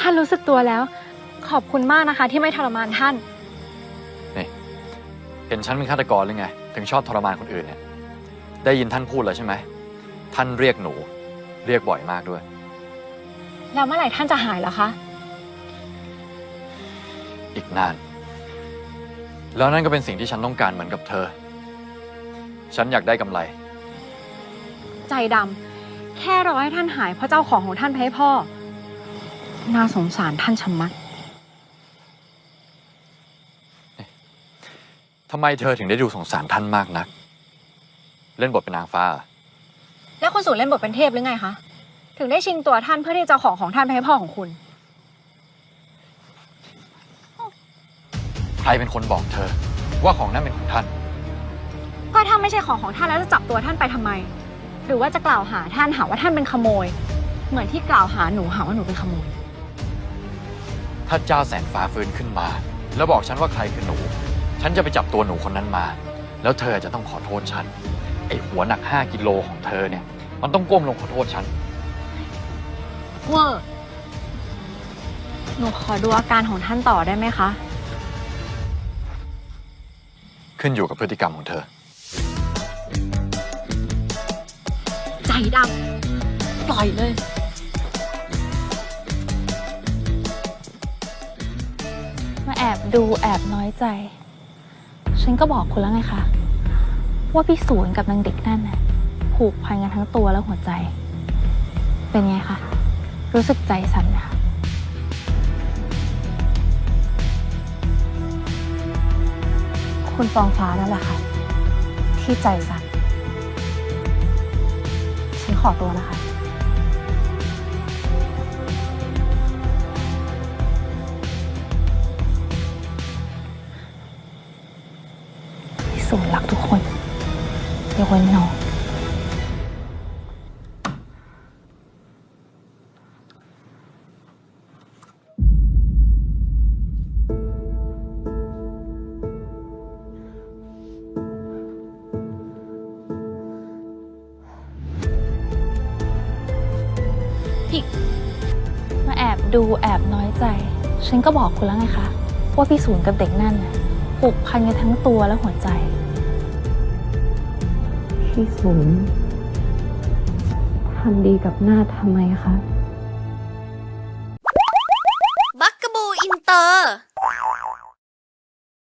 ท่านรู้สึกตัวแล้ว ขอบคุณมากนะคะ ที่ไม่ทรมานท่านนี่เห็นฉันเป็นฆาตกรหรือไง ถึงชอบทรมานคนอื่นเนี่ยได้ยินท่านพูดแล้วใช่ไหม ท่านเรียกหนู เรียกบ่อยมากด้วย แล้วเมื่อไหร่ท่านจะหายล่ะคะ อีกนาน แล้วนั่นก็เป็นสิ่งที่ฉันต้องการเหมือนกับเธอ ฉันอยากได้กำไร ใจดำแค่รอให้ท่านหายเพราะเจ้าของของท่านไปให้พ่อ น่าสงสารท่านชะมัด ทำไมเธอถึงได้ดูสงสารท่านมากนัก เล่นบทเป็นนางฟ้าเหรอแล้วคุณสูตรเล่นบทเป็นเทพหรือไงคะ ถึงได้ชิงตัวท่านเพื่อที่จะเอาของของท่านไปให้พ่อของคุณ ใครเป็นคนบอกเธอ ว่าของนั้นเป็นของท่าน ก็ถ้าไม่ใช่ของของท่านแล้วจะจับตัวท่านไปทำไม หรือว่าจะกล่าวหาท่านหาว่าท่านเป็นขโมย เหมือนที่กล่าวหาหนูหาว่าหนูเป็นขโมย ถ้าเจ้าแสงฟ้าฟื้นขึ้นมา แล้วบอกฉันว่าใครคือหนู ฉันจะไปจับตัวหนูคนนั้นมา แล้วเธอจะต้องขอโทษฉัน ไอหัวหนัก 5 กิโลของเธอเนี่ย มันต้องก้มลงขอโทษฉัน เวอร์หนูขอดูอาการของท่านต่อได้ไหมคะ ขึ้นอยู่กับพฤติกรรมของเธอ ใจดำปล่อยเลย แอบดูแอบน้อยใจ ฉันก็บอกคุณแล้วไงคะ ว่าพี่สวนกับนางเด็กนั่นน่ะผูกพันกันทั้งตัวและหัวใจ เป็นไงคะ รู้สึกใจสั่นไหมคะคุณฟองฟ้านั่นแหละค่ะ ที่ใจสั่นฉันขอตัวนะคะ สวนรักทุกคนยกเว้นน้องพี่มาแอบดูแอบน้อยใจ ฉันก็บอกคุณแล้วไงคะ ว่าพี่ศูนย์กับเด็กนั่นน่ะผูกพันกันทั้งตัวและหัวใจ ที่ศูนทำดีกับหน้าทำไมคะ บักกะบูอินเตอร์